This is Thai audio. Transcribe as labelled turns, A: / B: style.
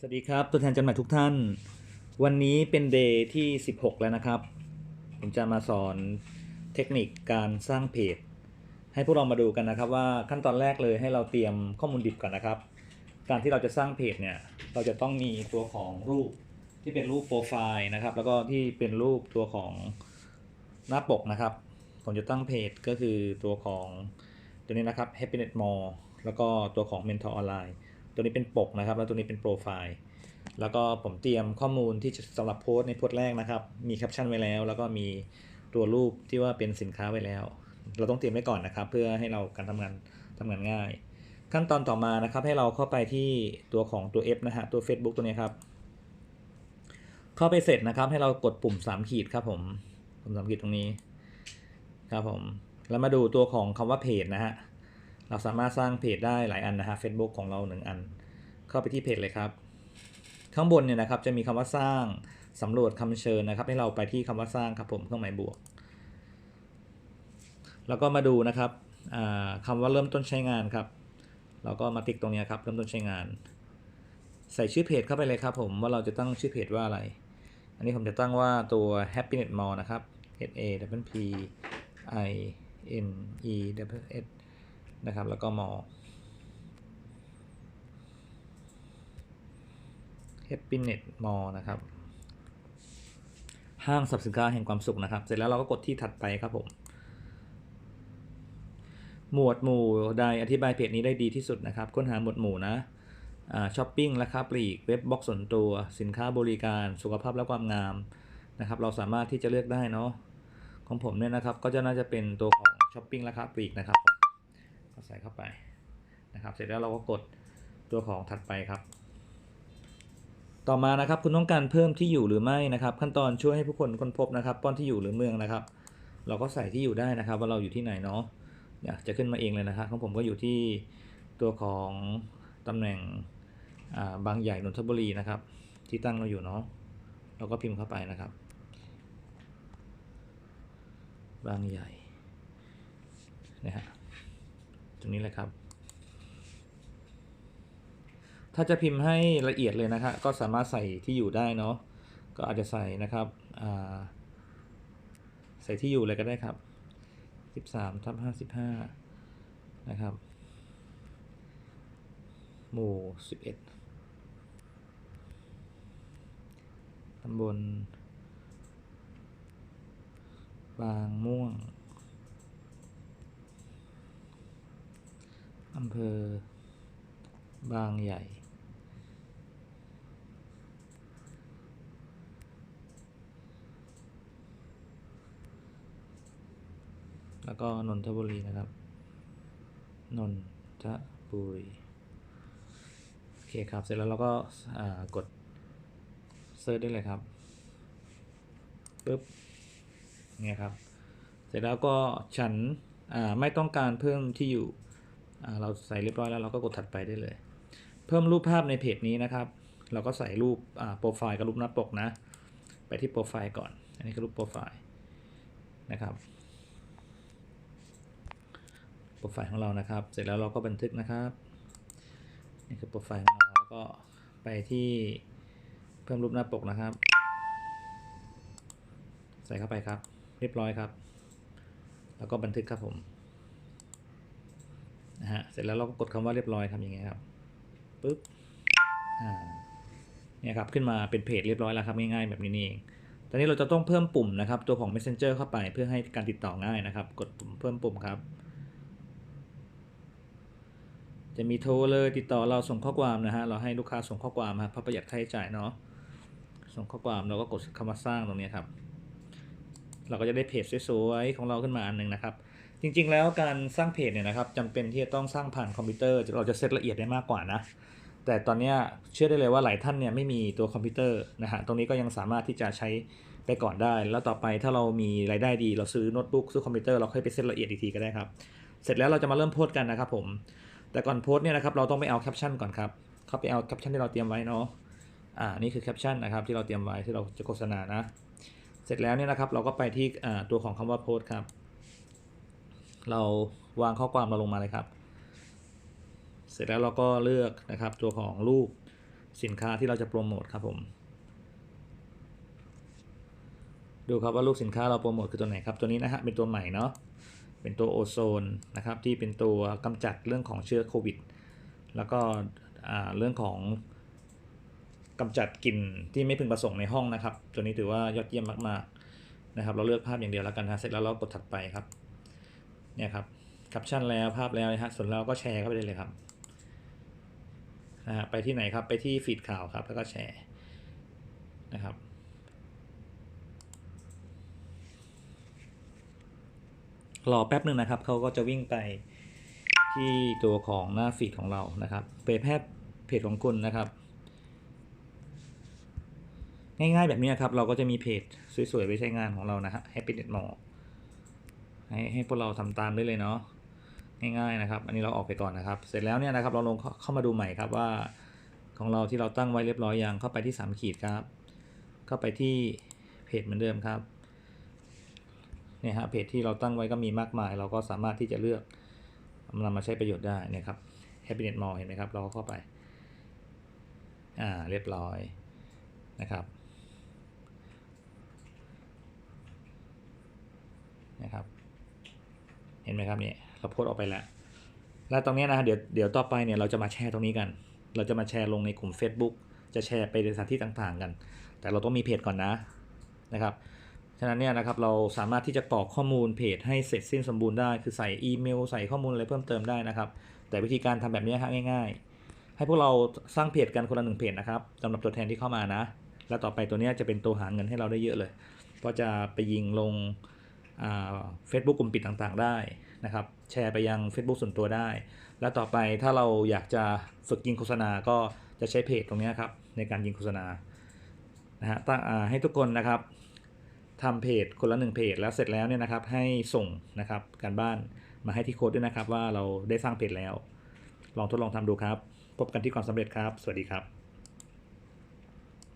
A: สวัสดีครับ ตัวแทนจำหน่ายทุกท่าน วันนี้เป็นเดย์ที่ 16 แล้วนะครับ ผมจะมาสอนเทคนิคการสร้างเพจ ให้พวกเรามาดูกันนะครับว่าขั้นตอนแรกเลยให้เราเตรียมข้อมูลดิบก่อนนะครับ การที่เราจะสร้างเพจเนี่ยเราจะต้องมีตัวของรูปที่เป็นรูปโปรไฟล์นะครับ แล้วก็ที่เป็นรูปตัวของหน้าปกนะครับ ผมจะตั้งเพจก็คือตัวของตัวนี้นะครับ Happiness More แล้วก็ตัวของ Mentor Online ตัวนี้เป็นปกนะครับ แล้วตัวนี้เป็นโปรไฟล์ แล้วก็ผมเตรียมข้อมูลที่จะสำหรับโพสต์ในโพสแรกนะครับ มีแคปชั่นไว้แล้ว แล้วก็มีตัวรูปที่ว่าเป็นสินค้าไว้แล้ว เราต้องเตรียมไว้ก่อนนะครับ เพื่อให้เราการทำงานทำงานง่าย ขั้นตอนต่อมานะครับ ให้เราเข้าไปที่ตัวของตัว F นะฮะ ตัว Facebook ตัวนี้ครับ เข้าไปเสร็จนะครับ ให้เรากดปุ่ม3ขีดครับผมปุ่มสามขีดตรงนี้ ครับผม แล้วมาดูตัวของคำว่าเพจนะฮะ เราสามารถสร้างเพจได้หลายอันนะฮะ Facebook ของเราหนึ่งอัน เข้าไปที่เพจเลยครับ ข้างบนเนี่ยนะครับจะมีคำว่าสร้างสำรวจคำเชิญนะครับ ให้เราไปที่คำว่าสร้างครับผมเครื่องหมายบวก แล้วก็มาดูนะครับอ่าคำว่าเริ่มต้นใช้งานครับเราก็มาติ๊กตรงนี้ครับเริ่มต้นใช้งาน ใส่ชื่อเพจเข้าไปเลยครับผมว่าเราจะตั้งชื่อเพจว่าอะไร อันนี้ผมจะตั้งว่าตัว Happiness Mall นะครับ H A W P I N E W S นะครับ แล้วก็ mall Happiness Mall นะครับ ห้างสรรพสินค้าแห่งความสุขนะครับ เสร็จแล้วเราก็กดที่ถัดไปครับผม หมวดหมู่ใดอธิบายเพจนี้ได้ดีที่สุดนะครับ ค้นหาหมวดหมู่นะช้อปปิ้งราคาปลีก เว็บบล็อกส่วนตัว สินค้าบริการ สุขภาพและความงามนะครับ เราสามารถที่จะเลือกได้เนาะ ของผมเนี่ยนะครับ ก็จะน่าจะเป็นตัวของช้อปปิ้งราคาปลีกนะครับ ก็ใส่เข้าไปนะครับ เสร็จแล้วเราก็กดตัวของถัดไปครับ ต่อมานะครับคุณต้องการเพิ่มที่อยู่หรือไม่นะครับ ขั้นตอนช่วยให้ผู้คนค้นพบนะครับ ป้อนที่อยู่หรือเมืองนะครับ เราก็ใส่ที่อยู่ได้นะครับ ว่าเราอยู่ที่ไหนเนาะอยากจะขึ้นมาเองเลยนะครับของผมก็อยู่ที่ตัวของตำแหน่งาบางใหญ่นนทบุรีนะครับ ที่ตั้งเราอยู่เนาะเราก็พิมพ์เข้าไปนะครับ บางใหญ่นะฮะ ตรงนี้เลยครับ ถ้าจะพิมพ์ให้ละเอียดเลยนะครับก็สามารถใส่ที่อยู่ได้เนาะก็อาจจะใส่นะครับใส่ที่อยู่เลยก็ได้ครับ 13ทับ55 นะครับ หมู่ 11ตำบลบางม่วง อำเภอบางใหญ่ แล้วก็นนทบุรีนะครับ นนทบุรี โอเคครับ เสร็จแล้วเราก็ากดเซิร์ชได้เลยครับปึ๊บเนี่ยครับ เสร็จแล้วก็ฉันไม่ต้องการเพิ่มที่อยู่ เราใส่เรียบร้อยแล้วเราก็กดถัดไปได้เลย เพิ่มรูปภาพในเพจนี้นะครับ เราก็ใส่รูปโปรไฟล์กับรูปหน้าปกนะ ไปที่โปรไฟล์ก่อน อันนี้คือรูปโปรไฟล์นะครับ โปรไฟล์ของเรานะครับ เสร็จแล้วเราก็บันทึกนะครับ นี่คือโปรไฟล์ของเรา แล้วก็ไปที่เพิ่มรูปหน้าปกนะครับ ใส่เข้าไปครับ เรียบร้อยครับ แล้วก็บันทึกครับผม นะฮะเสร็จแล้วเราก็กดคำว่าเรียบร้อยครับอย่างเงี้ยครับปึ๊บอ่าเนี่ยครับขึ้นมาเป็นเพจเรียบร้อยแล้วครับง่ายๆแบบนี้นี่เองตอนนี้เราจะต้องเพิ่มปุ่มนะครับตัวของ messenger เข้าไปเพื่อให้การติดต่อง่ายนะครับ กดปุ่มเพิ่มปุ่มครับ จะมีโทรเลยติดต่อเราส่งข้อความนะฮะเราให้ลูกค้าส่งข้อความครับเพราะประหยัดค่าใช้จ่ายเนาะส่งข้อความเราก็กดคำว่าสร้างตรงนี้ครับ เราก็จะได้เพจสวยๆของเราขึ้นมาอันหนึงนะครับ จริงๆ แล้วการสร้างเพจเนี่ยนะครับจำเป็นที่จะต้องสร้างผ่านคอมพิวเตอร์เราจะเซตละเอียดได้มากกว่านะ แต่ตอนนี้เชื่อได้เลยว่าหลายท่านเนี่ยไม่มีตัวคอมพิวเตอร์นะฮะตรงนี้ก็ยังสามารถที่จะใช้ไปก่อนได้ แล้วต่อไปถ้าเรามีรายได้ดี เราซื้อโน้ตบุ๊กซื้อคอมพิวเตอร์เราค่อยไปเซตละเอียดอีกทีก็ได้ครับ เสร็จแล้วเราจะมาเริ่มโพสต์กันนะครับผมแต่ก่อนโพสต์เนี่ยนะครับเราต้องไปเอาแคปชั่นก่อนครับเข้าไปเอาแคปชั่นที่เราเตรียมไว้เนาะอ่านี่คือแคปชั่นนะครับที่เราเตรียมไว้ที่เราจะโฆษณานะ เสร็จแล้วเนี่ยนะครับเราก็ไปที่ตัวของคำว่าโพสต์ครับ เราวางข้อความเราลงมาเลยครับ เสร็จแล้วเราก็เลือกนะครับตัวของรูปสินค้าที่เราจะโปรโมทครับผม ดูครับว่าลูกสินค้าเราโปรโมทคือตัวไหนครับ ตัวนี้นะฮะเป็นตัวใหม่เนาะ เป็นตัวโอโซนนะครับที่เป็นตัวกำจัดเรื่องของเชื้อโควิด แล้วก็เรื่องของกำจัดกลิ่นที่ไม่พึงประสงค์ในห้องนะครับ ตัวนี้ถือว่ายอดเยี่ยมมากๆนะครับ เราเลือกภาพอย่างเดียวแล้วกันนะเสร็จแล้วเรากดถัดไปครับ เนี่ยครับแคปชั่นแล้วภาพแล้วนะฮะส่วนเราก็แชร์เข้าไปได้เลยครับนะฮะไปที่ไหนครับไปที่ฟีดข่าวครับแล้วก็แชร์นะครับรอแป๊บหนึ่งนะครับเขาก็จะวิ่งไปที่ตัวของหน้าฟีดของเรานะครับเผยแพร่เพจของคุณนะครับ ง่ายๆแบบนี้ครับเราก็จะมีเพจสวยๆไว้ใช้งานของเรานะฮะ Happy Net Mall ให้ให้พวกเราทำตามได้เลยเนาะง่ายๆนะครับ อันนี้เราออกไปก่อนนะครับ เสร็จแล้วเนี่ยนะครับเราลงเข้ามาดูใหม่ครับว่าของเราที่เราตั้งไว้เรียบร้อยอยังเข้าไปที่สามขีดครับ เข้าไปที่เพจเหมือนเดิมครับเนี่ยฮะเพจที่เราตั้งไว้ก็มีมากมาย เราก็สามารถที่จะเลือกนำมาใช้ประโยชน์ได้เนะครับ Happiness Mall เห็นไหมครับ เราเข้าไปอ่าเรียบร้อยนะครับนะครับ ห็นไหมครับเนี่ยเราโพสออกไปแล้ว แล้วตรงนี้นะเดี๋ยวเดี๋ยวต่อไปเนี่ยเราจะมาแชร์ตรงนี้กัน เราจะมาแชร์ลงในกลุ่ม Facebook จะแชร์ไปในสถานที่ต่างๆกัน แต่เราต้องมีเพจก่อนนะนะครับฉะนั้นเนี่ยนะครับเราสามารถที่จะกรอกข้อมูลเพจให้เสร็จสิ้นสมบูรณ์ได้คือใส่อีเมล ใส่ข้อมูลอะไรเพิ่มเติมได้นะครับ แต่วิธีการทำแบบนี้ฮะง่ายๆ ให้พวกเราสร้างเพจกันคนละหนึ่งเพจนะครับสำหรับตัวแทนที่เข้ามานะ แล้วต่อไปตัวนี้จะเป็นตัวหาเงินให้เราได้เยอะเลย ก็จะไปยิงลง เฟซบุ๊กกลุ่มปิดต่างๆได้นะครับ แชร์ไปยัง Facebook ส่วนตัวได้ แล้วต่อไปถ้าเราอยากจะฝึกยิงโฆษณาก็จะใช้เพจตรงนี้ครับในการยิงโฆษณานะฮะให้ทุกคนนะครับทำเพจคนละหนึ่งเพจแล้วเสร็จแล้วเนี่ยนะครับให้ส่งนะครับการบ้านมาให้ที่โค้ดด้วยนะครับว่าเราได้สร้างเพจแล้ว ลองทดลองทำดูครับ พบกันที่ก่อนสำเร็จครับ สวัสดีครับ